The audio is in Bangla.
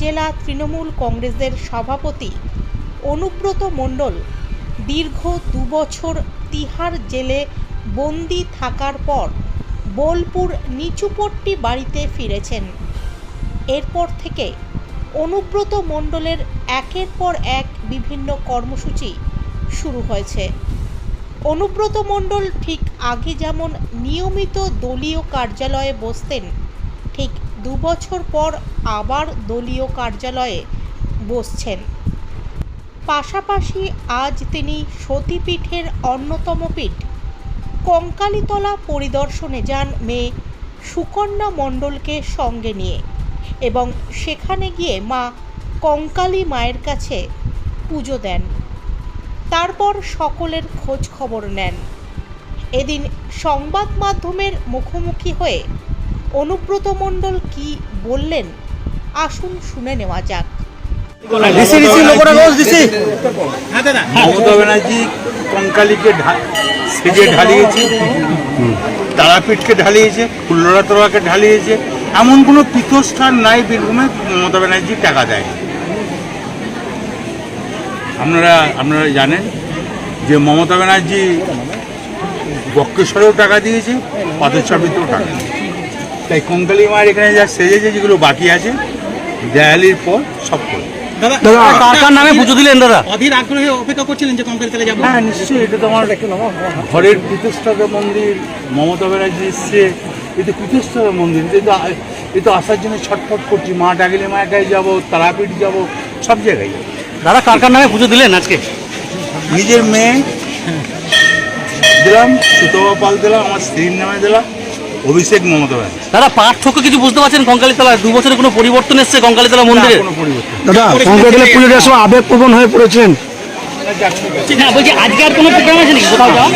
জেলা তৃণমূল কংগ্রেসের সভাপতি অনুব্রত মণ্ডল দীর্ঘ দুবছর তিহার জেলে বন্দি থাকার পর বোলপুর নিচুপট্টি বাড়িতে ফিরেছেন। এরপর থেকে অনুব্রত মণ্ডলের একের পর এক বিভিন্ন কর্মসূচি শুরু হয়েছে। অনুব্রত মণ্ডল ঠিক আগে যেমন নিয়মিত দলীয় কার্যালয়ে বসতেন, ঠিক দু বছর পর আবার দলীয় কার্যালয়ে বসছেন। পাশাপাশি আজ তিনি সতীপীঠের অন্যতম পীঠ। কঙ্কালীতলা পরিদর্শনে যান মেয়ে সুকন্যা মণ্ডলকে সঙ্গে নিয়ে এবং সেখানে গিয়ে মা কঙ্কালী মায়ের কাছে পুজো দেন। তারপর সকলের খোঁজ খবর নেন। এদিন সংবাদ মাধ্যমের মুখোমুখি হয়ে অনুব্রত মণ্ডল কি বললেন? আসুন শুনে নেওয়া যাক। লোকরা রোজ ঋষি মমতা ব্যানার্জি কঙ্কালীকে সেজে ঢালিয়েছে তারাপীঠকে ঢালিয়েছে ফুল্লরা তলাকে ঢালিয়েছে। এমন কোনো পীঠস্থান নাই বীরভূমে মমতা ব্যানার্জি টাকা দেয় আপনারা আপনারা জানেন যে মমতা ব্যানার্জি বক্রেশ্বরেও টাকা দিয়েছে পাথরছাপিতেও টাকা দিয়েছে। তাই কঙ্কালী মায়ের এখানে যা সেজেছে যেগুলো বাকি আছে দেয়ালির পর সব করে দাদা কার কার নামে পুজো দিলেন দাদা? অধীর আগ্রহে অপেক্ষা করছিলেন যে কঙ্কালী তলে যাব। হ্যাঁ নিশ্চয়ই এটা তো আমার ঘরের মন্দির মমতা ব্যানার্জি এসছে এ তো মন্দির এ তো এ তো আসার জন্য ছটফট করছি মা ডাকলে যাব তারাপীঠ যাব সব জায়গায় যাব। দাদা কার কার নামে পুজো দিলেন আজকে? নিজের মেয়ে দিলাম সুতবা পাল দিলাম আমার স্ত্রীর নামে দিলাম অভিষেক মমতা ব্যানার্জি দাদা পার্থক্য কিছু বুঝতে পারছেন? কঙ্কালীতলা দু বছরে কোনো পরিবর্তন এসছে কঙ্কালীতলা মন্দিরে? কোনো পরিবর্তন দাদা কঙ্কালীতলা পুজো দেওয়ার সময় আবেগপ্রবণ হয়ে পড়েছেন হ্যাঁ বলছি আজকে আর কোনো প্রোগ্রাম আছে নাকি কোথাও যাওয়া